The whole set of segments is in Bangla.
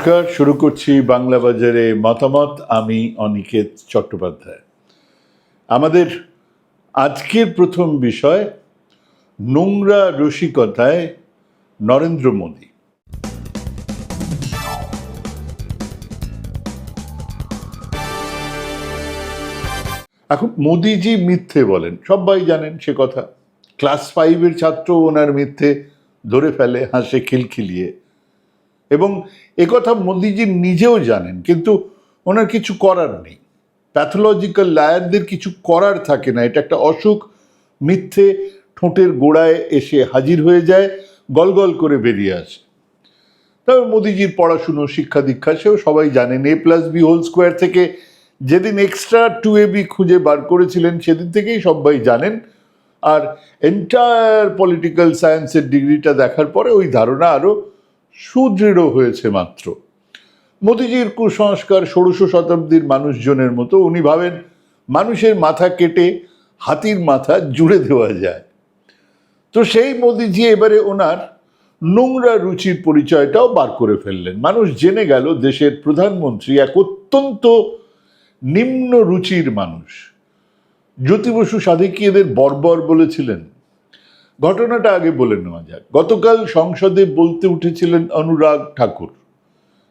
নমস্কার, শুরু করছি বাংলা বাজারে মতামত। আমি অনিকেত চট্টোপাধ্যায়। আমাদের আজকের প্রথম বিষয়, নোংরা রসিকতায় নরেন্দ্র মোদী। এখন মোদিজি মিথ্যে বলেন, সবাই জানেন সে কথা। ক্লাস ফাইভের ছাত্র ওনার মিথ্যে ধরে ফেলে, হাসে, খিলখিলিয়ে। এবং একথা মোদিজি নিজেও জানেন, কিন্তু ওনার কিছু করার নেই। প্যাথোলজিক্যাল লায়ারদের কিছু করার থাকে না, এটা একটা অসুখ, মিথ্যে, ঠোঁটের গোড়ায় এসে হাজির হয়ে যায়, গলগল করে বেরিয়ে আসে। তবে মোদিজির পড়াশুনো শিক্ষা দীক্ষা সেও সবাই জানেন A plus B whole square থেকে যেদিন এক্সট্রা টু এ বি খুঁজে বার করেছিলেন, সেদিন থেকেই সবাই জানেন। আর এন্টায়ার পলিটিক্যাল সায়েন্সের ডিগ্রিটা দেখার পরে ওই ধারণা আরও সুদৃঢ় হয়েছে মাত্র। মোদিজির কুসংস্কার ষোড়শ শতাব্দীর মানুষজনের মতো, উনি ভাবেন মানুষের মাথা কেটে হাতির মাথা জুড়ে দেওয়া যায়। তো সেই মোদিজি এবারে ওনার নোংরা রুচির পরিচয়টাও বার করে ফেললেন। মানুষ জেনে গেল দেশের প্রধানমন্ত্রী এক অত্যন্ত নিম্ন রুচির মানুষ। জ্যোতি বসু এদের বর্বর বলেছিলেন ঘটনাটা আগে বলে নেওয়া যাক। গতকাল সংসদে বলতে উঠেছিলেন অনুরাগ ঠাকুর।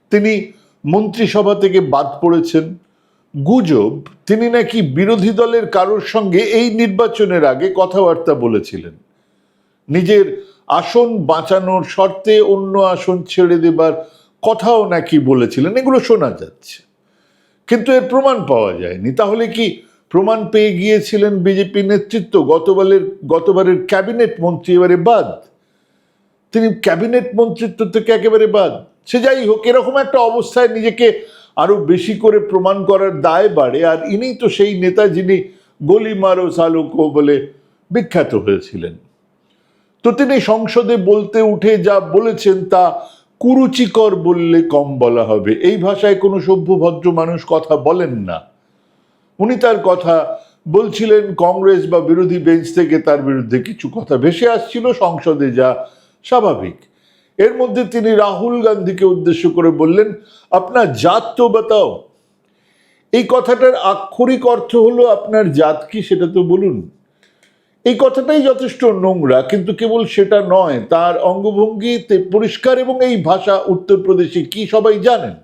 তিনি মন্ত্রিসভা থেকে বাদ পড়েছেন। গুজব, তিনি নাকি বিরোধী দলের কারোর সঙ্গে এই নির্বাচনের আগে কথাবার্তা বলেছিলেন। নিজের আসন বাঁচানোর শর্তে অন্য আসন ছেড়ে দেবার কথাও নাকি বলেছিলেন। এগুলো শোনা যাচ্ছে। কিন্তু এর প্রমাণ পাওয়া যায়নি। তাহলে কি প্রমাণ পেয়ে গিয়েছিলেন বিজেপি নেতৃত্ব। গতবারের গতবারের ক্যাবিনেট মন্ত্রী এবারে বাদ। তিনি ক্যাবিনেট মন্ত্রিত্ব থেকে একেবারে বাদ। সে যাই হোক, এরকম একটা অবস্থায় নিজেকে আরও বেশি করে প্রমাণ করার দায় বাড়ে, আর ইনি তো সেই নেতা যিনি গলি মারো সালুকো বলে বিখ্যাত হয়েছিলেন। তো তিনি সংসদে বলতে উঠে যা বলেছেন তা কুরুচিকর বললে কম বলা হবে। এই ভাষায় কোনো সভ্য ভদ্র মানুষ কথা বলেন না। উনি তার কথা বলছিলেন, কংগ্রেস বা বিরোধী বেঞ্চ থেকে তার বিরুদ্ধে কিছু কথা ভেসে আসছিল, সংসদে যা স্বাভাবিক। এর মধ্যে তিনি রাহুল গান্ধীকে উদ্দেশ্য করে বললেন, আপনার জাত তো বাতাও। এই কথাটার আক্ষরিক অর্থ হলো, আপনার জাত কি সেটা তো বলুন। এই কথাটাই যথেষ্ট নোংরা, কিন্তু কেবল সেটা নয়, তার অঙ্গভঙ্গিতে পরিষ্কার এবং এই ভাষা উত্তরপ্রদেশে কি সবাই জানেন?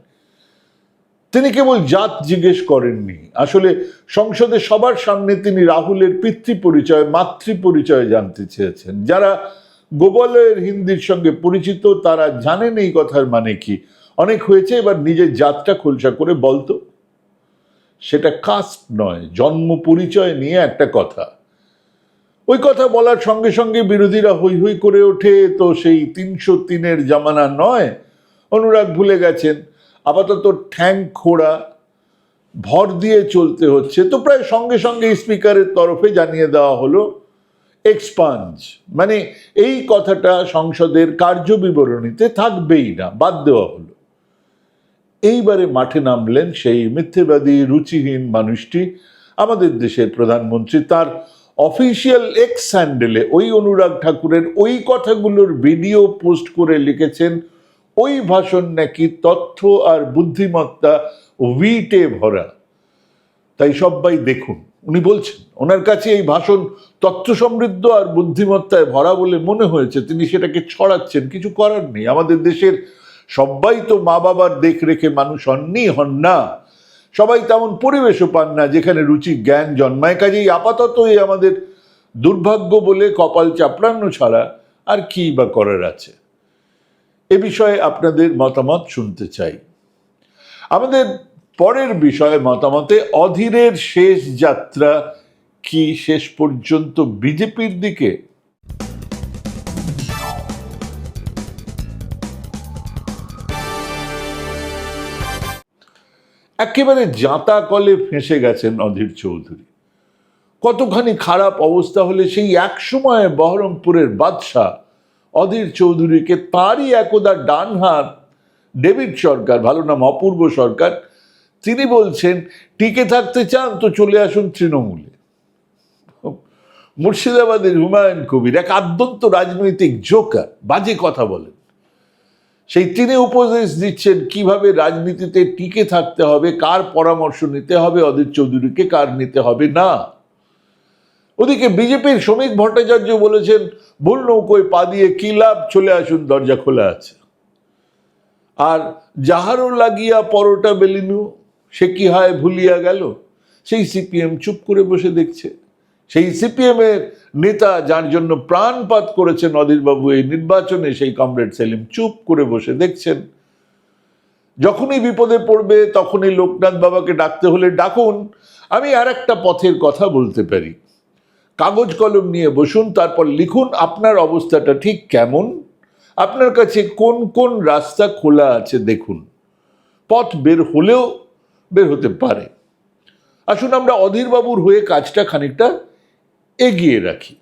তিনি কেবল জাত জিজ্ঞেস করেননি। আসলে সংসদে সবার সামনে তিনি রাহুলের পিতৃ পরিচয় মাতৃ পরিচয় জানতে চেয়েছেন। যারা গোবলয়ের হিন্দির সঙ্গে পরিচিত, তারা জানেন এই কথার মানে কি। অনেক হয়েছে, এবার নিজের জাতটা খোলসা করে বলতো সেটা কাস্ট নয়, জন্ম পরিচয় নিয়ে একটা কথা। ওই কথা বলার সঙ্গে সঙ্গে বিরোধীরা হই হই করে ওঠে, তো সেই তিনশো তিনের জামানা নয়। অনুরাগ ভুলে গেছেন। আপাতত ঠ্যাং খোড়া, ভর দিয়ে চলতে হচ্ছে। তো প্রায় সঙ্গে সঙ্গে স্পিকারের তরফে জানিয়ে দেওয়া হলো, এক্সপাঞ্জ। মানে এই কথাটা সংসদের কার্য বিবরণীতে থাকবেই না, বাদ দেওয়া হলো। এইবারে মাঠে নামলেন সেই মিথ্যেবাদী, রুচিহীন মানুষটি, আমাদের দেশের প্রধানমন্ত্রী। তার অফিসিয়াল এক্স হ্যান্ডেলে ওই অনুরাগ ঠাকুরের ওই কথাগুলোর ভিডিও পোস্ট করে লিখেছেন ওই ভাষণ নাকি তথ্য আর বুদ্ধিমত্তা উইটে ভরা। তাই সবাই দেখুন। উনি বলছেন, ওনার কাছে এই ভাষণ তথ্য সমৃদ্ধ আর বুদ্ধিমত্তায় ভরা বলে মনে হয়েছে। তিনি সেটাকে ছড়াচ্ছেন। কিছু করার নেই। আমাদের দেশের সবাই তো মা বাবার দেখ রেখে মানুষ হননি হন না। সবাই তেমন পরিবেশও পান না, যেখানে রুচি, জ্ঞান জন্মায়। কাজেই আপাতত এই আমাদের দুর্ভাগ্য বলে কপাল চাপড়ানো ছাড়া আর কি বা করার আছে? এ বিষয়ে আপনাদের মতামত শুনতে চাই। আমাদের পরের বিষয়ে মতামতে অধীরের শেষ যাত্রা কি শেষ পর্যন্ত বিজেপির দিকে? একেবারে জাঁতা কলে ফেঁসে গেছেন অধীর চৌধুরী। কতখানি খারাপ অবস্থা হলে সেই এক সময় বহরমপুরের বাদশাহ অধীর চৌধুরীকে তারই একদা ডান হাত ডেভিড সরকার, ভালো নাম অপূর্ব সরকার, তিনি বলছেন, টিকে থাকতে চান তো চলে আসুন তৃণমূলে। মুর্শিদাবাদের হুমায়ুন কবির এক আদ্যন্ত রাজনৈতিক জোকার, বাজে কথা বলেন। সেই তিনি উপদেশ দিচ্ছেন, কীভাবে রাজনীতিতে টিকে থাকতে হবে, কার পরামর্শ নিতে হবে, অধীর চৌধুরীকে, কার নিতে হবে না? ওদিকে বিজেপির শ্রমিক ভট্টাচার্য বলেছেন, ভুল নৌকোয় পা দিয়ে কি লাভ, চলে আসুন, দরজা খোলা আছে। আর যাহারও লাগিয়া পরোটা বেলিনু, সে কি হয় ভুলিয়া গেল? সেই সিপিএম চুপ করে বসে দেখছে। সেই সিপিএম এর নেতা যার জন্য প্রাণপাত করেছেন অধীরবাবু এই নির্বাচনে, সেই কমরেড সেলিম চুপ করে বসে দেখছেন। যখনই বিপদে পড়বে, তখনই লোকনাথ বাবাকে ডাকতে হলে ডাকুন। আমি আর একটা পথের কথা বলতে পারি। কাগজ কলম নিয়ে বসুন, তারপর লিখুন আপনার অবস্থাটা ঠিক কেমন। আপনার কাছে কোন কোন রাস্তা খোলা আছে দেখুন। পথ বের হলেও বের হতে পারে। আসুন আমরা অধীরবাবুর হয়ে কাজটা খানিকটা এগিয়ে রাখি।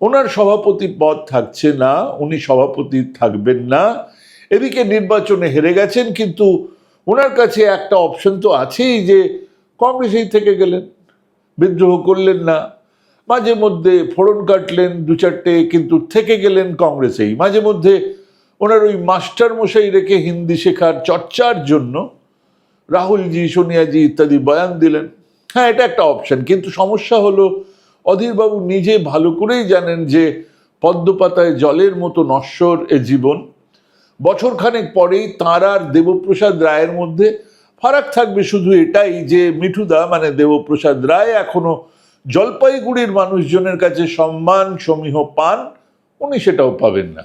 ওনার সভাপতি পদ থাকছে না, উনি সভাপতি থাকবেন না। এদিকে নির্বাচনে হেরে গেছেন, কিন্তু ওনার কাছে একটা অপশন তো আছেই যে কংগ্রেসেই থেকে গেলেন, বিদ্রোহ করলেন না। মাঝে মধ্যে ফোড়ন কাটলেন দু চারটে, কিন্তু থেকে গেলেন কংগ্রেসেই। মাঝে মধ্যে ওনার ওই মাস্টার মশাই রেখে হিন্দি শেখার চর্চার জন্য রাহুলজি, সোনিয়াজি ইত্যাদি বয়ান দিলেন। হ্যাঁ এটা একটা অপশন কিন্তু সমস্যা হলো অধীরবাবু নিজে ভালো করেই জানেন যে পদ্মপাতায় জলের মতো নশ্বর এ জীবন। বছরখানেক পরেই তাঁর আর দেবপ্রসাদ রায়ের মধ্যে ফারাক থাকবে শুধু এটাই যে মিঠুদা মানে দেবপ্রসাদ রায় এখনও জলপাইগুড়ির মানুষজনের কাছে সম্মান সমীহ পান, উনি সেটাও পাবেন না।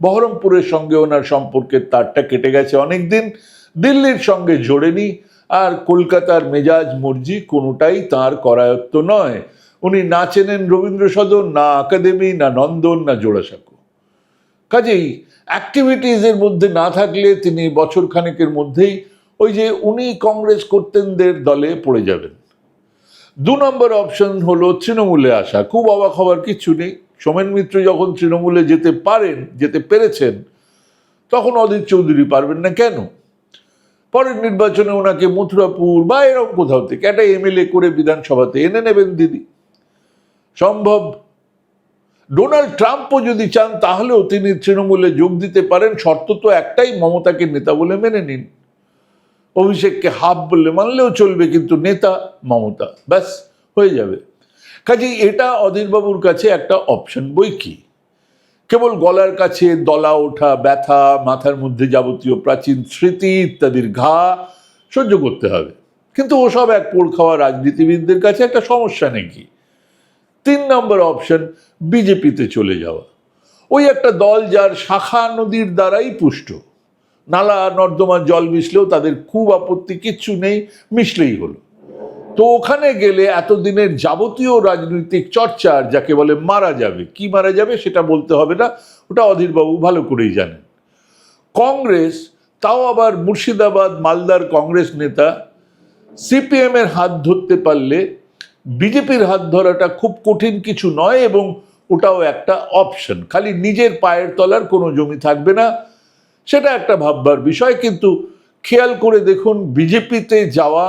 বহরমপুরের সঙ্গে ওনার সম্পর্কের তারটা কেটে গেছে অনেকদিন, দিল্লির সঙ্গে জোড়েনি, আর কলকাতার মেজাজ মর্জি কোনোটাই তার করায়ত্ত নয়। উনি না চেনেন রবীন্দ্র সদন না একাডেমি, না নন্দন, না জোড়াসাঁকো। কাজেই অ্যাক্টিভিটিসের মধ্যে না থাকলে তিনি বছর খানেকের মধ্যেই ওই যে উনি কংগ্রেস করতেনদের দলে পড়ে যাবেন। দু নম্বর অপশন হলো তৃণমূলে আসা। খুব অবাক হওয়ার কিছু নেই। সোমেন মিত্র যখন তৃণমূলে যেতে পারেন, যেতে পেরেছেন, তখন অধীর চৌধুরী পারবেন না কেন? পরের নির্বাচনে ওনাকে মথুরাপুর বা এরকম কোথাও থেকে একটা এমএলএ করে বিধানসভাতে এনে নেবেন দিদি। সম্ভব। ডোনাল্ড ট্রাম্পও যদি চান, তাহলেও তিনি তৃণমূলে যোগ দিতে পারেন। শর্ত তো একটাই, মমতাকে নেতা বলে মেনে নিন। অভিষেককে হাফ বললে মানলেও চলবে, কিন্তু নেতা মমতা, ব্যাস, হয়ে যাবে। কাজেই এটা অধীরবাবুর কাছে একটা অপশন বই কি? কেবল গলার কাছে দলা ওঠা, ব্যথা, মাথার মধ্যে যাবতীয় প্রাচীন স্মৃতি ইত্যাদির ঘা সহ্য করতে হবে। কিন্তু ওসব এক পোড় খাওয়া রাজনীতিবিদদের কাছে একটা সমস্যা নাকি? তিন নম্বর অপশন বিজেপিতে চলে যাওয়া। ওই একটা দল যার শাখা নদীর দ্বারাই পুষ্ট। নালা নর্দমার জল মিশলেও তাদের খুব আপত্তি, কিচ্ছু নেই, মিশলেই হলো। তো ওখানে গেলে এতদিনের যাবতীয় রাজনৈতিক চর্চার যাকে বলে মারা যাবে, কি মারা যাবে সেটা বলতে হবে না, ওটা অধীরবাবু ভালো করেই জানেন। কংগ্রেস, তাও আবার মুর্শিদাবাদ, মালদার কংগ্রেস নেতা সিপিএম এর হাত ধরতে পারলে বিজেপির হাত ধরাটা খুব কঠিন কিছু নয়, এবং ওটাও একটা অপশন। খালি নিজের পায়ের তলার কোনো জমি থাকবে না সেটা একটা ভাববার বিষয়, কিন্তু খেয়াল করে দেখুন, বিজেপিতে যাওয়া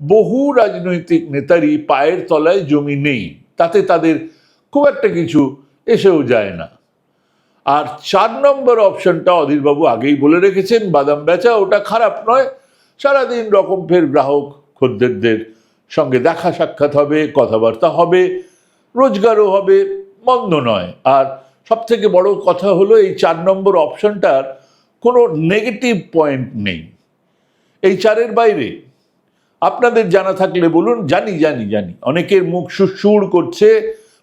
বহু রাজনৈতিক নেতারই পায়ের তলায় জমি নেই। তাতে তাদের খুব একটা কিছু এসেও যায় না। আর চার নম্বর অপশনটা অধীরবাবু আগেই বলে রেখেছেন, বাদাম বেচা, ওটা খারাপ নয়। সারাদিন রকম ফের গ্রাহক খদ্দেরদের সঙ্গে দেখা সাক্ষাৎ হবে, কথাবার্তা হবে, রোজগারও হবে, মন্দ নয়। আর সব থেকে বড় কথা হলো, এই চার নম্বর অপশনটার কোনো নেগেটিভ পয়েন্ট নেই। এই চারের বাইরে আপনাদের জানা থাকলে বলুন, জানি জানি জানি। অনেকের মুখ সুর করছে,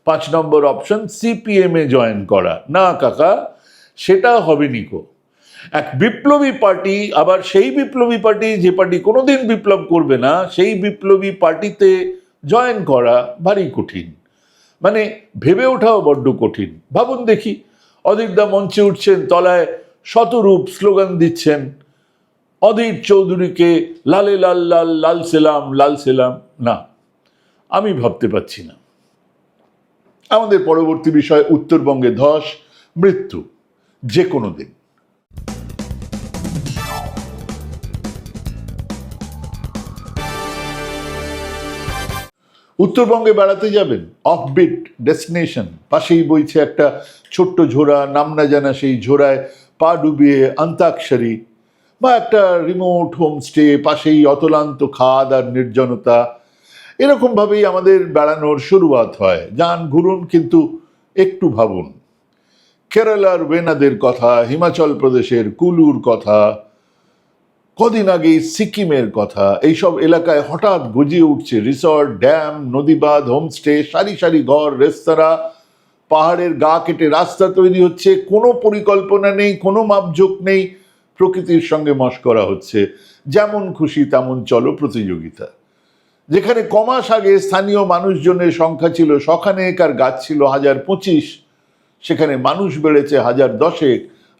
পাঁচ নম্বর অপশন সিপিএম জয়েন করা। না, কাকা, সেটা হবে নিকো এক বিপ্লবী পার্টি, আবার সেই বিপ্লবী পার্টি, যে পার্টি কোনোদিন বিপ্লব করবে না, সেই বিপ্লবী পার্টিতে জয়েন করা ভারী কঠিন। মানে ভেবে ওঠাও বড্ড কঠিন। ভাবুন দেখি অধীরদা মঞ্চে উঠছেন, তলায় শতরূপ স্লোগান দিচ্ছেন। অধীর চৌধুরীকে লালে লাল লাল লাল সেলাম লাল সেলাম। না, আমি ভাবতে পারছি না। আমাদের পরবর্তী বিষয় উত্তরবঙ্গে ধস, মৃত্যু, যে কোনো দিন। উত্তরবঙ্গে বেড়াতে যাবেন অফবিট ডেস্টিনেশন পাশেই বইছে একটা ছোট্ট ঝোড়া, নাম না জানা সেই ঝোড়ায় পা ডুবিয়ে অন্তাক্ষরী বা একটা রিমোট হোমস্টে পাশেই অতলান্ত খাদ আর নির্জনতা, এরকমভাবেই আমাদের বেড়ানোর শুরুয়াত হয়। যান ঘুরুন, কিন্তু একটু ভাবুন। কেরালার ওয়েনাদের কথা, হিমাচল প্রদেশের কুলুর কথা, কদিন আগেই সিকিমের কথা, এইসব এলাকায় হঠাৎ গজিয়ে উঠছে রিসর্ট, ড্যাম, নদীবাঁধ, হোমস্টে, সারি সারি ঘর, রেস্তোরাঁ পাহাড়ের গা কেটে রাস্তা তৈরি হচ্ছে, কোনো পরিকল্পনা নেই, কোনো মাপঝোঁক নেই, প্রকৃতির সঙ্গে মশ করা হচ্ছে। যেমন খুশি, তেমন চলো প্রতিযোগিতা। যেখানে কমাস আগে স্থানীয় মানুষজনের সংখ্যা ছিল শখানেক আর গাছ ছিল হাজার পঁচিশ। সেখানে মানুষ বেড়েছে হাজার দশেক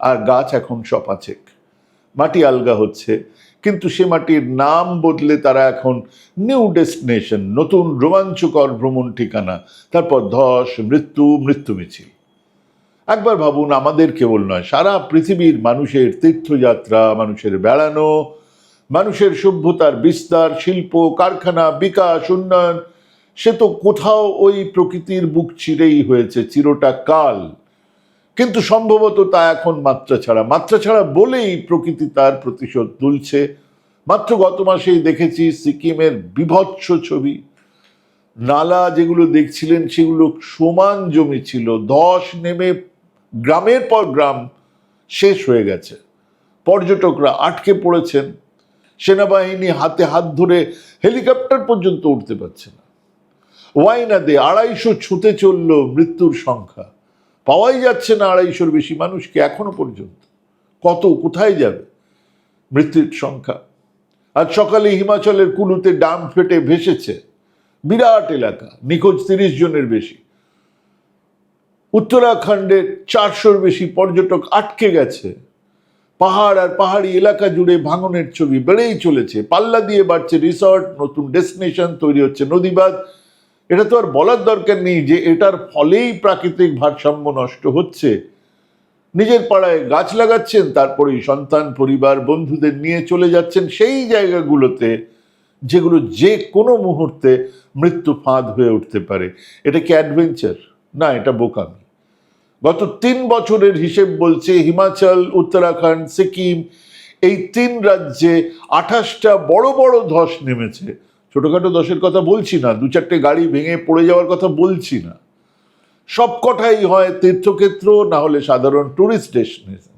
আর গাছ এখন সপাচেক মাটি আলগা হচ্ছে। কিন্তু সে মাটির নাম বদলে তারা এখন নিউ ডেস্টিনেশন নতুন রোমাঞ্চকর ভ্রমণ ঠিকানা, তারপর ধস, মৃত্যু মৃত্যু মিছিল। একবার ভাবুন, আমাদের কেবল নয়, সারা পৃথিবীর মানুষের তীর্থযাত্রা, মানুষের বেড়ানো, মানুষের সভ্যতার বিস্তার, শিল্প, কারখানা, বিকাশ, উন্নয়ন, সে তো কোথাও ওই প্রকৃতির বুক চিরেই হয়েছে, চিরটা কাল। কিন্তু সম্ভবত তা এখন মাত্রা ছাড়া। মাত্রা ছাড়া বলেই প্রকৃতি তার প্রতিশোধ তুলছে। মাত্র গত মাসেই দেখেছি সিকিমের বিভৎস ছবি। নালা যেগুলো দেখছিলেন, সেগুলো সমান জমি ছিল। ধস নেমে গ্রামের পর গ্রাম শেষ হয়ে গেছে। পর্যটকরা আটকে পড়েছেন। সেনাবাহিনী হাতে হাত ধরে হেলিকপ্টার পর্যন্ত উঠতে পারছে না। ওয়াইনাদে আড়াইশো ছুঁতে চলল মৃত্যুর সংখ্যা। পাওয়াই যাচ্ছে না আড়াইশোর বেশি মানুষকে এখনও পর্যন্ত। কত, কোথায় যাবে? মৃত্যুর সংখ্যা। আজ সকালে হিমাচলের কুলুতে ডাম ফেটে ভেসেছে। বিরাট এলাকা, নিখোঁজ তিরিশ জনের বেশি। উত্তরাখণ্ডের চারশোর বেশি পর্যটক আটকে গেছে। পাহাড় আর পাহাড়ি এলাকা জুড়ে ভাঙনের ছবি বেড়েই চলেছে। পাল্লা দিয়ে বাড়ছে রিসর্ট, নতুন ডেস্টিনেশন তৈরি হচ্ছে নদীবাদ এটা তো আর বলার দরকার নেই যে এটার ফলেই প্রাকৃতিক ভারসাম্য নষ্ট হচ্ছে। নিজের পাড়ায় গাছ লাগাচ্ছেন, তারপরেই সন্তান, পরিবার, বন্ধুদের নিয়ে চলে যাচ্ছেন সেই জায়গাগুলোতে যেগুলো যে কোনো মুহূর্তে মৃত্যু ফাঁদ হয়ে উঠতে পারে। এটা কি অ্যাডভেঞ্চার? না, এটা বোকামি। গত তিন বছরের হিসেব বলছে হিমাচল, উত্তরাখণ্ড, সিকিম, এই তিন রাজ্যে আঠাশটা বড় বড় ধস নেমেছে। ছোটখাটো দশের কথা বলছি না, দু চারটে গাড়ি ভেঙে পড়ে যাওয়ার কথা বলছি না। সবকটাই হয় তীর্থক্ষেত্র, না হলে সাধারণ টুরিস্ট ডেস্টিনেশন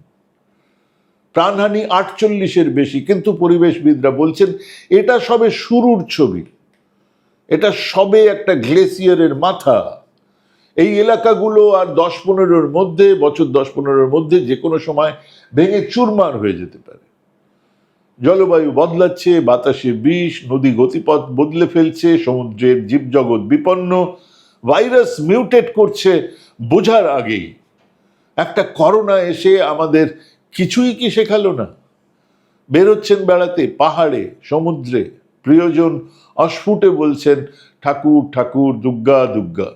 প্রাণহানি আটচল্লিশের বেশি, কিন্তু পরিবেশবিদরা বলছেন, এটা সবে শুরুর ছবি। এটা সবে একটা গ্লেসিয়ারের মাথা। এই এলাকাগুলো আর দশ পনেরোর মধ্যে, বছর দশ পনেরোর মধ্যে যে কোনো সময় ভেঙে চুরমার হয়ে যেতে পারে। জলবায়ু বদলাচ্ছে, বাতাসে বিষ, নদী গতিপথ বদলে ফেলছে, সমুদ্রের জীবজগৎ বিপন্ন, ভাইরাস মিউটেট করছে বোঝার আগেই। একটা করোনা এসে আমাদের কিছুই কি শেখালো না? বেরোচ্ছেন বেড়াতে, পাহাড়ে, সমুদ্রে। প্রিয়জন অস্ফুটে বলছেন, ঠাকুর ঠাকুর, দুর্গা দুর্গা।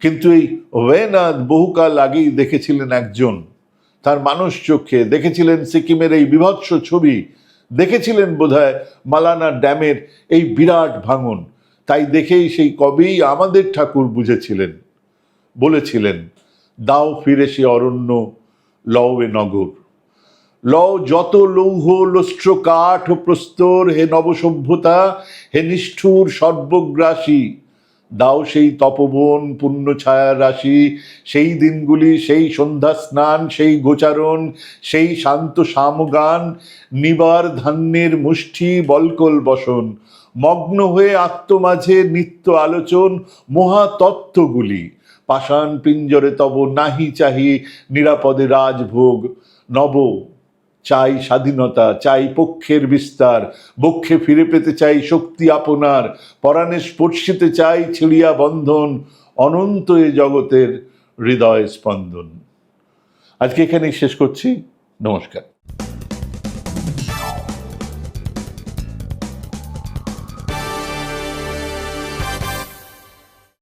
কিন্তু এই ওয়েনাদ বহুকাল আগেই দেখেছিলেন একজন তার মানুষ চোখে দেখেছিলেন সিকিমের এই বিভৎস ছবি, দেখেছিলেন বোধহয় মালানা ড্যামের এই বিরাট ভাঙন। তাই দেখেই সেই কবেই আমাদের ঠাকুর বুঝেছিলেন, বলেছিলেন, দাও ফিরে সে অরণ্য, লও এ নগর। লও যত লৌহ লস্ট্র কাঠ ও প্রস্তর, হে নবসভ্যতা, হে নিষ্ঠুর সর্বগ্রাসী দাও সেই তপবন, পুণ্য ছায়া রাশি, সেই দিনগুলি, সেই সন্ধ্যা স্নান, সেই গোচারণ, সেই শান্ত সামগান নিবার ধান্যের মুষ্টি, বলকল বসন, মগ্ন হয়ে আত্মমাঝে নিত্য আলোচন, মহাতত্ত্বগুলি। পাষাণ পিঞ্জরে তব নাহি চাহি নিরাপদে রাজভোগ, নব চাই স্বাধীনতা, চাই পক্ষের বিস্তার, বক্ষে ফিরে পেতে চাই শক্তি আপনার পরাণে স্পর্শিতে চাই ছিড়িয়া বন্ধন, অনন্ত এ জগতের হৃদয় স্পন্দন। আজকে এখানেই শেষ করছি। নমস্কার।